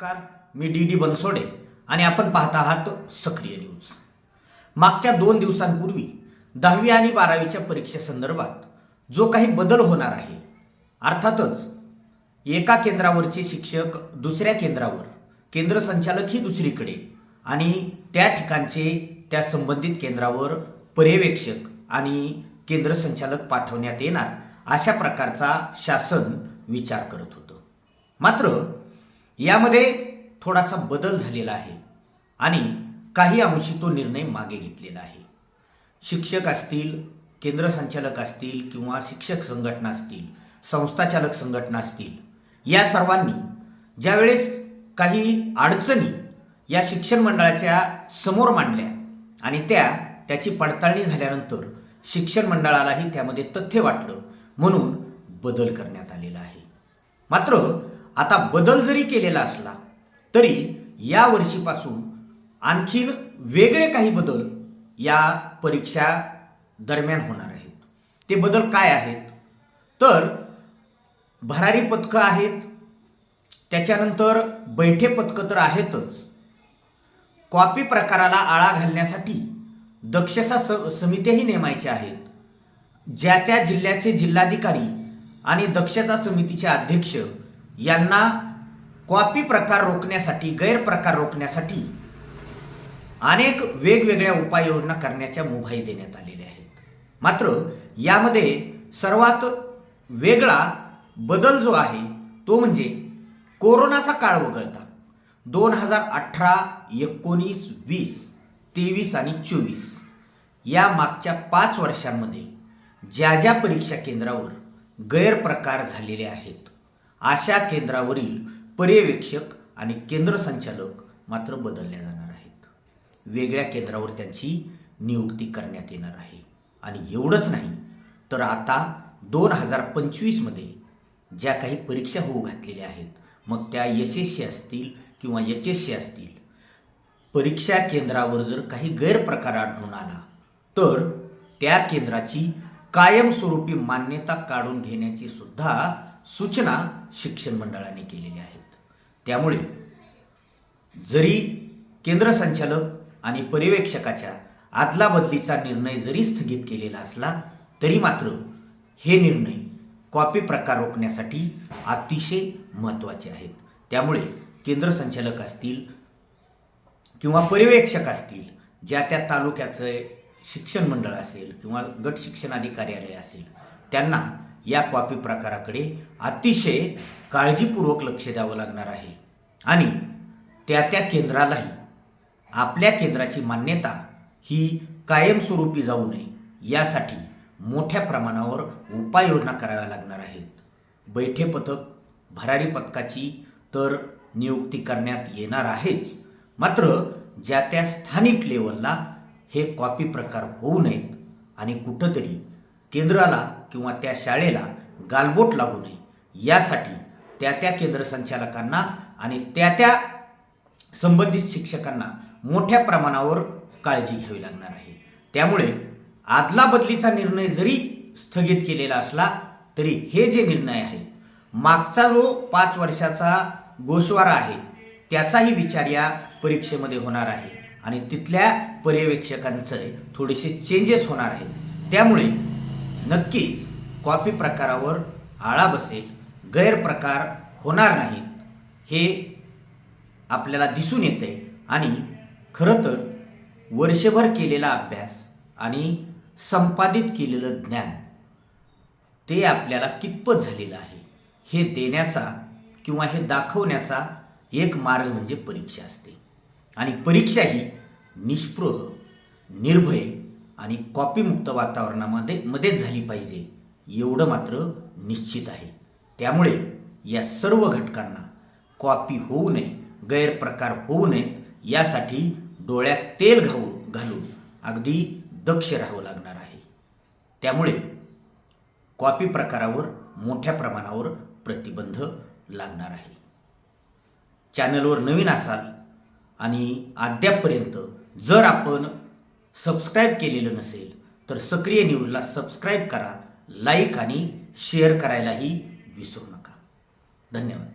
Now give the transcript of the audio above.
नमस्कार. मी D D Bansode आणि आपण पाहत आहात सक्रिय न्यूज. मागच्या दोन दिवसांपूर्वी दहावी आणि बारावीच्या परीक्षेसंदर्भात जो काही बदल होणार आहे अर्थातच एका केंद्रावरचे शिक्षक दुसऱ्या केंद्रावर केंद्र संचालक ही दुसरीकडे आणि त्या ठिकाणचे त्या संबंधित केंद्रावर पर्यवेक्षक आणि केंद्र संचालक पाठवण्यात येणार अशा प्रकारचा शासन विचार करत होतं. मात्र यामध्ये थोडासा बदल झालेला आहे. आणि काही अंशी तो निर्णय मागे घेतलेला आहे. शिक्षक असतील केंद्र संचालक असतील किंवा शिक्षक संघटना असतील संस्थाचालक संघटना असतील या सर्वांनी ज्यावेळेस काही अडचणी या शिक्षण मंडळाच्या समोर मांडल्या आणि त्या त्याची पडताळणी झाल्यानंतर शिक्षण मंडळालाही त्यामध्ये तथ्य वाटलं म्हणून बदल करण्यात आलेला आहे. मात्र आता बदल जरी केलेला असला तरी या वर्षीपासून आणखीन वेगळे काही बदल या परीक्षा दरम्यान होणार आहेत. ते बदल काय आहेत? तर भरारी पथकं आहेत त्याच्यानंतर बैठे पथकं तर आहेतच. कॉपी प्रकाराला आळा घालण्यासाठी दक्षता स समित्याही नेमायच्या आहेत. ज्या त्या जिल्ह्याचे जिल्हाधिकारी आणि दक्षता समितीचे अध्यक्ष यांना कॉपी प्रकार रोखण्यासाठी गैरप्रकार रोखण्यासाठी अनेक वेगवेगळ्या उपाययोजना करण्याच्या मुभाई देण्यात आलेल्या आहेत. मात्र यामध्ये सर्वात वेगळा बदल जो आहे तो म्हणजे कोरोनाचा काळ वगळता. दोन हजार अठरा एकोणीस वीस तेवीस आणि चोवीस या मागच्या पाच वर्षांमध्ये ज्या ज्या परीक्षा केंद्रावर गैरप्रकार झालेले आहेत अशा केंद्रावरील पर्यवेक्षक आणि केंद्र संचालक मात्र बदलल्या जाणार आहेत. वेगळ्या केंद्रावर त्यांची नियुक्ती करण्यात येणार आहे. आणि एवढंच नाही तर आता दोन हजार पंचवीसमध्ये ज्या काही परीक्षा होऊ घातलेल्या आहेत मग त्या एस एस सी असतील किंवा एच एस सी असतील परीक्षा केंद्रावर जर काही गैरप्रकार आढळून आला तर त्या केंद्राची कायमस्वरूपी मान्यता काढून घेण्याची सुद्धा सूचना शिक्षण मंडळाने केलेल्या आहेत. त्यामुळे जरी केंद्र संचालक आणि पर्यवेक्षकाच्या आदलाबदलीचा निर्णय जरी स्थगित केलेला असला तरी मात्र हे निर्णय कॉपी प्रकार रोखण्यासाठी अतिशय महत्त्वाचे आहेत. त्यामुळे केंद्र संचालक असतील किंवा पर्यवेक्षक असतील ज्या त्या तालुक्याचं शिक्षण मंडळ असेल किंवा गट शिक्षण कार्यालय असेल त्यांना या कॉपी प्रकाराकडे अतिशय काळजीपूर्वक लक्ष द्यावं लागणार आहे. आणि त्या त्या केंद्रालाही आपल्या केंद्राची मान्यता ही कायमस्वरूपी जाऊ नये यासाठी मोठ्या प्रमाणावर उपाययोजना कराव्या लागणार आहेत. बैठे पथक भरारी पथकाची तर नियुक्ती करण्यात येणार आहेच. मात्र ज्या त्या स्थानिक लेवलला हे कॉपी प्रकार होऊ नयेत आणि कुठंतरी केंद्राला किंवा त्या शाळेला गालबोट लागू नये. यासाठी त्या त्या केंद्र संचालकांना आणि त्या त्या संबंधित शिक्षकांना मोठ्या प्रमाणावर काळजी घ्यावी लागणार आहे. त्यामुळे आदला बदलीचा निर्णय जरी स्थगित केलेला असला तरी हे जे निर्णय आहे मागचा जो पाच वर्षाचा गोषवारा आहे त्याचाही विचार या परीक्षेमध्ये होणार आहे. आणि तिथल्या पर्यवेक्षकांचे थोडेसे चेंजेस होणार आहेत. त्यामुळे नक्कीच कॉपी प्रकारावर आळा बसेल गैरप्रकार होणार नाहीत. हे आपल्याला दिसून येते आणि खरं तर वर्षभर केलेला अभ्यास आणि संपादित केलेलं ज्ञान ते आपल्याला कितपत झालेलं आहे हे देण्याचा किंवा हे दाखवण्याचा एक मार्ग म्हणजे परीक्षा असते. आणि परीक्षा ही निष्पृह निर्भय आणि कॉपीमुक्त वातावरणामध्ये मध्येच झाली पाहिजे एवढं मात्र निश्चित आहे. त्यामुळे या सर्व घटकांना कॉपी होऊ नये गैरप्रकार होऊ नयेत यासाठी डोळ्यात तेल घाऊ घालून अगदी दक्ष राहावं लागणार आहे. त्यामुळे कॉपी प्रकारावर मोठ्या प्रमाणावर प्रतिबंध लागणार आहे. चॅनलवर नवीन असाल आणि अद्यापपर्यंत जर आपण सबस्क्राईब केलेलं नसेल तर सक्रिय न्यूजला सबस्क्राईब करा लाईक आणि शेअर करायलाही विसरू नका. धन्यवाद.